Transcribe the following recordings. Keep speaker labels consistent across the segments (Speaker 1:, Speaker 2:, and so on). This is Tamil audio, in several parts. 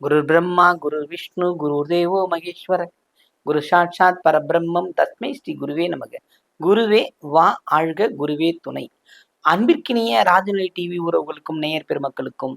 Speaker 1: குரு பிரம்மா குரு விஷ்ணு குரு தேவோ மகேஸ்வர குரு சாட்சாத் பரபிரம்மம் தஸ்மை ஸ்ரீ குருவே நமக குருவே வா ஆழ்க குருவே துணை. அன்பிற்கினிய ராஜநிலை டிவி உறவுகளுக்கும் நேயர் பெருமக்களுக்கும்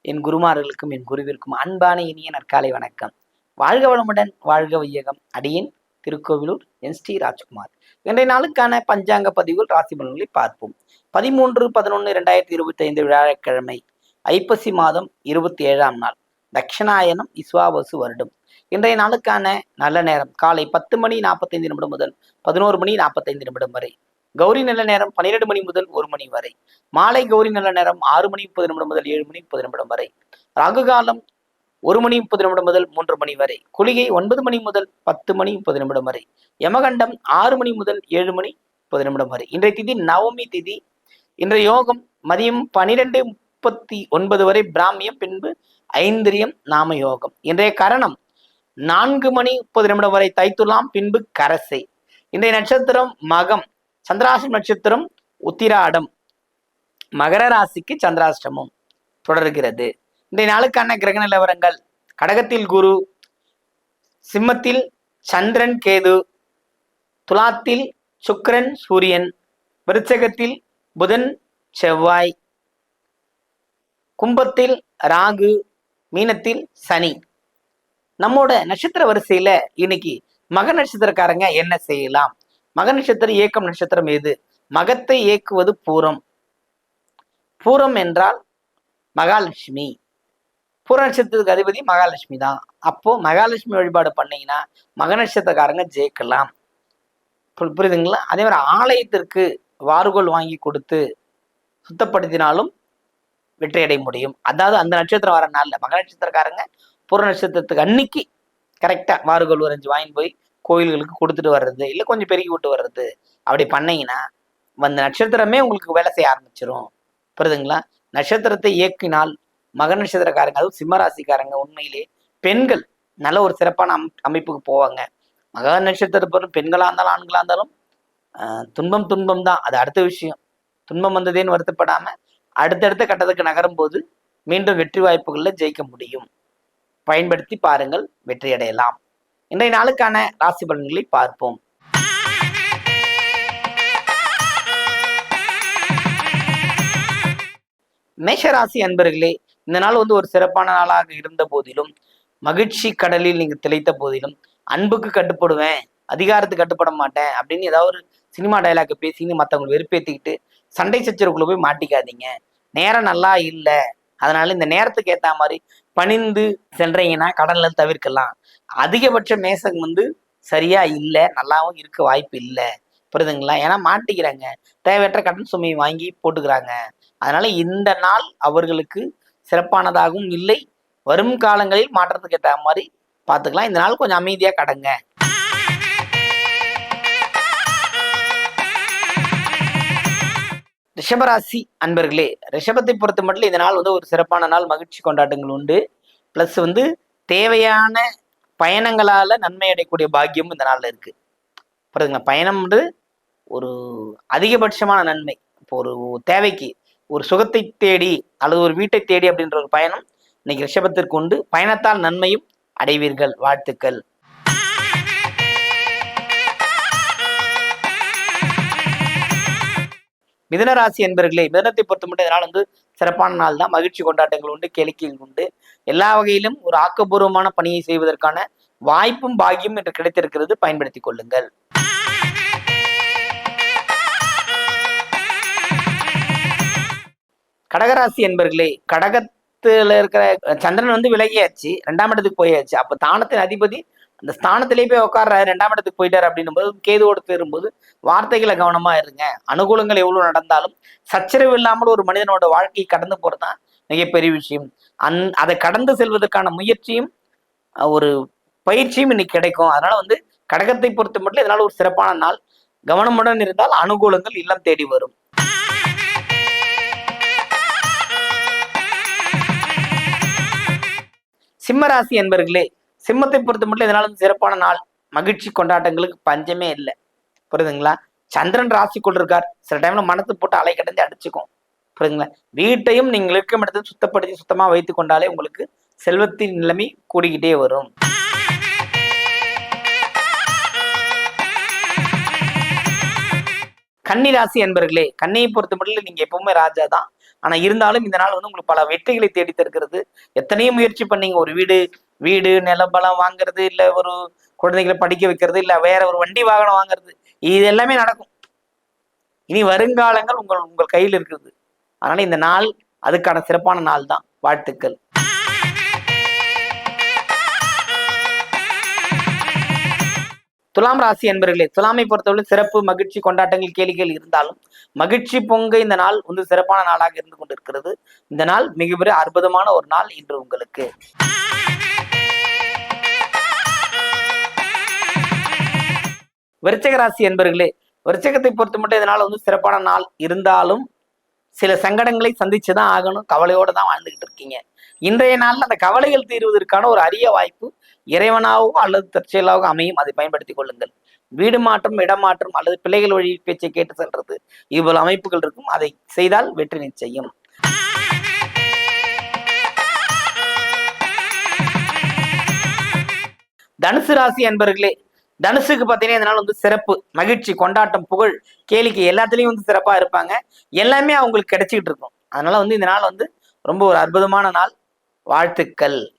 Speaker 1: என் குருமார்களுக்கும் என் குருவிற்கும் அன்பான இனிய நற்காலை வணக்கம். வாழ்க வளமுடன் வாழ்க வையகம். அடியேன் திருக்கோவிலூர் என் ஸ்ரீ ராஜ்குமார். இன்றைய நாளுக்கான பஞ்சாங்க பதிவுகள் ராசி பலன்களை பார்ப்போம். பதிமூன்று பதினொன்று இரண்டாயிரத்தி இருபத்தி ஐந்து வியாழக்கிழமை ஐப்பசி மாதம் இருபத்தி ஏழாம் நாள். தட்சிணாயனம் இஸ்வாவசு வருடம். இன்றைய நாளுக்கான நல்ல நேரம் காலை பத்து மணி நாற்பத்தைந்து நிமிடம் முதல் பதினோரு மணி நாற்பத்தைந்து நிமிடம் வரை. கௌரி நல்ல நேரம் பன்னிரெண்டு மணி முதல் ஒரு மணி வரை. மாலை கௌரி நல்ல நேரம் ஆறு மணி முப்பது நிமிடம் முதல் ஏழு மணி முப்பது நிமிடம் வரை. ராகு காலம் ஒரு மணி முப்பது நிமிடம் முதல் மூன்று மணி வரை. குளிகை ஒன்பது மணி முதல் பத்து மணி முப்பது நிமிடம் வரை. யமகண்டம் ஆறு மணி முதல் ஏழு மணி முப்பது நிமிடம் வரை. இன்றைய திதி நவமி திதி. இன்றைய யோகம் மதியம் பனிரெண்டு முப்பத்தி ஒன்பது வரை பிராமியம் பின்பு ஐந்திரியம் நாம யோகம். இன்றைய கரணம் நான்கு மணி முப்பது நிமிடம் வரை தைத்துலாம் பின்பு கரசை. இன்றைய நட்சத்திரம் மகம். சந்திராஷ்டம் நட்சத்திரம் உத்திராடம். மகர ராசிக்கு சந்திராஷ்டமம் தொடர்கிறது. இன்றைய நாளுக்கான கிரக நிலவரங்கள். கடகத்தில் குரு சிம்மத்தில் சந்திரன் கேது துலாத்தில் சுக்கிரன் சூரியன் விருச்சகத்தில் புதன் செவ்வாய் கும்பத்தில் ராகு மீனத்தில் சனி. நம்மோட நட்சத்திர வரிசையில இன்னைக்கு மக நட்சத்திரக்காரங்க என்ன செய்யலாம்? மக நட்சத்திர இயக்கம் நட்சத்திரம் எது? மகத்தை இயக்குவது பூரம். பூரம் என்றால் மகாலட்சுமி. பூர நட்சத்திரத்துக்கு அதிபதி மகாலட்சுமி தான். அப்போ மகாலட்சுமி வழிபாடு பண்ணீங்கன்னா மக நட்சத்திரக்காரங்க ஜெயிக்கலாம். புரியுதுங்களா? அதே மாதிரி ஆலயத்திற்கு வாறுகோல் வாங்கி கொடுத்து சுத்தப்படுத்தினாலும் வெற்றி அடைய முடியும். அதாவது அந்த நட்சத்திரம் வர நாளில் மக நட்சத்திரக்காரங்க பூர நட்சத்திரத்துக்கு அன்னைக்கு கரெக்டாக வாறுகோல் ஒரு வாங்கி போய் கோயில்களுக்கு கொடுத்துட்டு வர்றது இல்லை கொஞ்சம் பெருகி விட்டு வர்றது. அப்படி பண்ணீங்கன்னா அந்த நட்சத்திரமே உங்களுக்கு வேலை செய்ய ஆரம்பிச்சிடும் புரியுதுங்களா? நட்சத்திரத்தை இயக்கினால் மக நட்சத்திரக்காரங்க அதுவும் சிம்மராசிக்காரங்க உண்மையிலே பெண்கள் நல்ல ஒரு சிறப்பான அம் அமைப்புக்கு போவாங்க. மக நட்சத்திரப்பரும் பெண்களா இருந்தாலும் ஆண்களா இருந்தாலும் ஆஹ், துன்பம் துன்பம் தான். அது அடுத்த விஷயம். துன்பம் வந்ததேன்னு வருத்தப்படாம அடுத்தடுத்த கட்டத்துக்கு நகரும் போது மீண்டும் வெற்றி வாய்ப்புகளில் ஜெயிக்க முடியும். பயன்படுத்தி பாருங்கள் வெற்றி அடையலாம் இன்றைய நாளுக்கான ராசி பலன்களை பார்ப்போம். மேஷராசி அன்பர்களே இந்த நாள் வந்து ஒரு சிறப்பான நாளாக இருந்த போதிலும் மகிழ்ச்சி கடலில் நீங்க திளைத்த போதிலும் அன்புக்கு கட்டுப்படுவேன் அதிகாரத்துக்கு கட்டுப்பட மாட்டேன் அப்படின்னு ஏதாவது ஒரு சினிமா டைலாக் பேசின்னு மற்றவங்களை வெறுப்பேற்றிக்கிட்டு சண்டை சச்சரவுக்குள்ள போய் மாட்டிக்காதீங்க. நேரம் நல்லா இல்லை. அதனால இந்த நேரத்துக்கு ஏற்ற மாதிரி பணிந்து சென்றீங்கன்னா கடன்ல தவிர்க்கலாம். அதிகபட்ச மேசம் வந்து சரியா இல்லை நல்லாவும் இருக்க வாய்ப்பு இல்லை. புரியுதுங்களா ஏன்னா மாட்டிக்கிறாங்க. தேவையற்ற கடன் சுமையை வாங்கி போட்டுக்கிறாங்க. அதனால இந்த நாள் அவர்களுக்கு சிறப்பானதாகவும் இல்லை. வரும் காலங்களில் மாற்றத்துக்கு ஏற்ற மாதிரி பார்த்துக்கலாம் இந்த நாள் கொஞ்சம் அமைதியாக கடங்க. ரிஷபராசி அன்பர்களே ரிஷபத்தை பொறுத்த மட்டும் இந்த நாள் வந்து ஒரு சிறப்பான நாள். மகிழ்ச்சி கொண்டாட்டங்கள் உண்டு. ப்ளஸ் வந்து தேவையான பயணங்களால நன்மை அடையக்கூடிய பாக்கியமும் இந்த நாள்ல இருக்குது புரியுதுங்களா பயணம் ஒரு அதிகபட்சமான நன்மை. இப்போ ஒரு தேவைக்கு ஒரு சுகத்தை தேடி அல்லது ஒரு வீட்டை தேடி அப்படின்ற ஒரு பயணம் இன்னைக்கு ரிஷபத்திற்கு உண்டு. பயணத்தால் நன்மையும் அடைவீர்கள். வாழ்த்துக்கள். மிதனராசி என்பர்களே மிதனத்தை பொறுத்த மட்டும் இதனால் வந்து சிறப்பான நாள் தான் மகிழ்ச்சி கொண்டாட்டங்கள் உண்டு கேளிக்கைகள் உண்டு. எல்லா வகையிலும் ஒரு ஆக்கப்பூர்வமான பணியை செய்வதற்கான வாய்ப்பும் பாக்கியம் என்று கிடைத்திருக்கிறது. பயன்படுத்திக் கொள்ளுங்கள். கடகராசி என்பர்களே கடகத்துல இருக்கிற சந்திரன் வந்து விலகியாச்சு. ரெண்டாம் இடத்துக்கு போயாச்சு. அப்ப தானத்தின் அதிபதி அந்த ஸ்தானத்திலேயே போய் உட்கார்றாரு ரெண்டாம் இடத்துக்கு போயிட்டாரு அப்படின்னும் போது கேதுவோடு சேரும்போது வார்த்தைகளை கவனமா இருங்க. அனுகூலங்கள் எவ்வளவு நடந்தாலும் சச்சரவு இல்லாமல் ஒரு மனிதனோட வாழ்க்கையை கடந்து போறதுதான் மிகப்பெரிய விஷயம். அந் அதை கடந்து செல்வதற்கான முயற்சியும் ஒரு பயிற்சியும் இன்னைக்கு கிடைக்கும். அதனால வந்து கடகத்தை பொறுத்த மட்டும் இதனால ஒரு சிறப்பான நாள். கவனமுடன் இருந்தால் அனுகூலங்கள் இல்லம் தேடி வரும். சிம்மராசி என்பர்களே சிம்மத்தை பொறுத்த மட்டும் இதனால வந்து சிறப்பான நாள்? மகிழ்ச்சி கொண்டாட்டங்களுக்கு பஞ்சமே இல்லை. புரியுதுங்களா? சந்திரன் ராசிக்குள் இருக்கார். சில டைம்ல மனசு போட்டு அலை கடந்து அடிச்சுக்கும். புரியுதுங்களா? வீட்டையும் நீங்கள் இருக்கும் இடத்தை சுத்தப்படுத்தி சுத்தமா வைத்து கொண்டாலே உங்களுக்கு செல்வத்தின் நிலைமை கூடிக்கிட்டே வரும். கன்னி ராசி என்பர்களே கன்னியை பொறுத்த மட்டும் நீங்க எப்பவுமே ராஜா தான். ஆனா இருந்தாலும் இந்த நாள் வந்து உங்களுக்கு பல வெற்றிகளை தேடி தருகிறது. எத்தனையோ முயற்சி பண்ணீங்க. ஒரு வீடு வீடு நிலபலம் வாங்குறது இல்ல ஒரு குழந்தைகளை படிக்க வைக்கிறது இல்ல வேற ஒரு வண்டி வாகனம் வாங்குறது இது எல்லாமே நடக்கும். இனி வருங்காலங்கள் உங்கள் உங்கள் கையில் இருக்கிறது. அதனால இந்த நாள் அதுக்கான சிறப்பான நாள் தான். வாழ்த்துக்கள். துலாம் ராசி என்பர்களே துலாமை பொறுத்தவரை சிறப்பு மகிழ்ச்சி கொண்டாட்டங்கள் கேளிக்கைகள் இருந்தாலும் மகிழ்ச்சி பொங்க இந்த நாள் வந்து சிறப்பான நாளாக இருந்து கொண்டிருக்கிறது. இந்த நாள் மிகப்பெரிய அற்புதமான ஒரு நாள் இன்று உங்களுக்கு. விருச்சக ராசி என்பர்களே விருச்சகத்தை பொறுத்த மட்டும் இதனால வந்து சிறப்பான நாள் இருந்தாலும் சில சங்கடங்களை சந்திச்சு தான் ஆகணும். கவலையோட தான் வாழ்ந்துகிட்டு இருக்கீங்க. இன்றைய நாள்ல அந்த கவலைகள் தீர்வதற்கான ஒரு அரிய வாய்ப்பு இறைவனாகவோ அல்லது தற்செயலாகவோ அமையும். அதை பயன்படுத்திக் கொள்ளுங்கள். வீடு மாற்றம் இடமாற்றம் அல்லது பிள்ளைகள் வழி பேச்சை கேட்டு செல்றது இவ்வளவு அமைப்புகள் இருக்கும். அதை செய்தால் வெற்றி நிச்சயம். தனுசு ராசி என்பர்களே தனுசுக்கு பார்த்தீங்கன்னா இதனால வந்து சிறப்பு மகிழ்ச்சி கொண்டாட்டம் புகழ் கேளிக்கை எல்லாத்துலேயும் வந்து சிறப்பாக இருப்பாங்க. எல்லாமே அவங்களுக்கு கிடைச்சிக்கிட்டு இருக்கும். அதனால வந்து இந்த நாள் வந்து ரொம்ப ஒரு அற்புதமான நாள். வாழ்த்துக்கள்.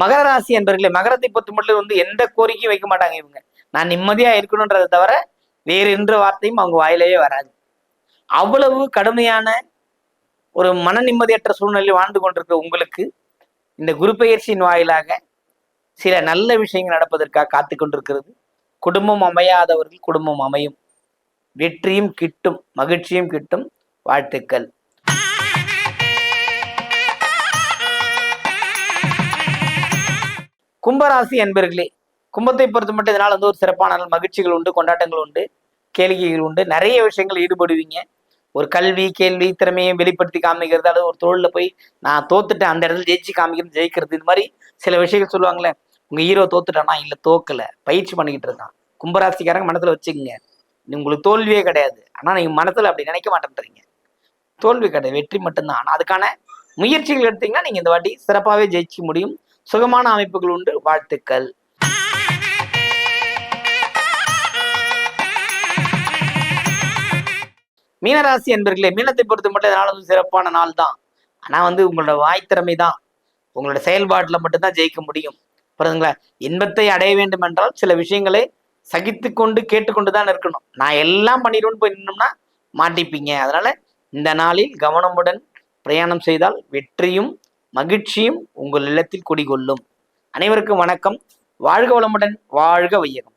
Speaker 1: மகர ராசி என்பர்களே மகரத்தை பொறுத்த மட்டும் வந்து எந்த கோரிக்கையும் வைக்க மாட்டாங்க இவங்க. நான் நிம்மதியா இருக்கணுன்றதை தவிர வேறு என்ற வார்த்தையும் அவங்க வாயிலேயே வராது. அவ்வளவு கடுமையான ஒரு மன நிம்மதியற்ற சூழ்நிலையில் வாழ்ந்து கொண்டிருக்கிற உங்களுக்கு இந்த குரு பெயர்ச்சியின் வாயிலாக சில நல்ல விஷயங்கள் நடப்பதற்காக காத்து கொண்டிருக்கிறது. குடும்பம் அமையாதவர்கள் குடும்பம் அமையும். வெற்றியும் கிட்டும் மகிழ்ச்சியும் கிட்டும். வாழ்த்துக்கள். கும்பராசி என்பர்களே கும்பத்தை பொறுத்த மட்டும் இதனால் வந்து ஒரு சிறப்பான மகிழ்ச்சிகள் உண்டு கொண்டாட்டங்கள் உண்டு கேளிக்கைகள் உண்டு. நிறைய விஷயங்கள் ஈடுபடுவீங்க. ஒரு கல்வி கேள்வி திறமையை வெளிப்படுத்தி காமிக்கிறது அல்லது ஒரு தொழிலில் போய் நான் தோத்துட்டேன் அந்த இடத்துல ஜெயிச்சு காமிக்கிறது ஜெயிக்கிறது இது மாதிரி சில விஷயங்கள் சொல்லுவாங்களே உங்க ஹீரோ தோத்துட்டானா? இல்லை தோக்கல. பயிற்சி பண்ணிக்கிட்டு இருக்கான். கும்பராசிக்காரங்க மனசுல வச்சுக்கோங்க. உங்களுக்கு தோல்வியே கிடையாது. ஆனா நீங்க மனசுல அப்படி நினைக்க மாட்டேன்றீங்க. தோல்வி கிடையாது. வெற்றி மட்டும்தான். ஆனா அதுக்கான முயற்சிகள் எடுத்தீங்கன்னா நீங்க இந்த வாட்டி சிறப்பாகவே ஜெயிக்க முடியும். சுகமான அமைப்புகள் உண்டு. வாழ்த்துக்கள். மீனராசி என்பர்களே மீனத்தை பொறுத்த மட்டும் இதனால வந்து சிறப்பான நாள் தான்? ஆனா வந்து உங்களோட வாய் தான். உங்களோட செயல்பாட்டுல மட்டும்தான் ஜெயிக்க முடியும். புரியுதுங்களா? இன்பத்தை அடைய வேண்டும் என்றால் சில விஷயங்களை சகித்து கொண்டு கேட்டுக்கொண்டு தான் இருக்கணும். நான் எல்லாம் பண்ணிடுவேன்னு போய் நின்னோம்னா மாட்டிப்பீங்க. அதனால இந்த நாளில் கவனமுடன் பிரயாணம் செய்தால் வெற்றியும் மகிழ்ச்சியும் உங்கள் இல்லத்தில் குடிகொள்ளும். அனைவருக்கும் வணக்கம். வாழ்க வளமுடன் வாழ்க வையகம்.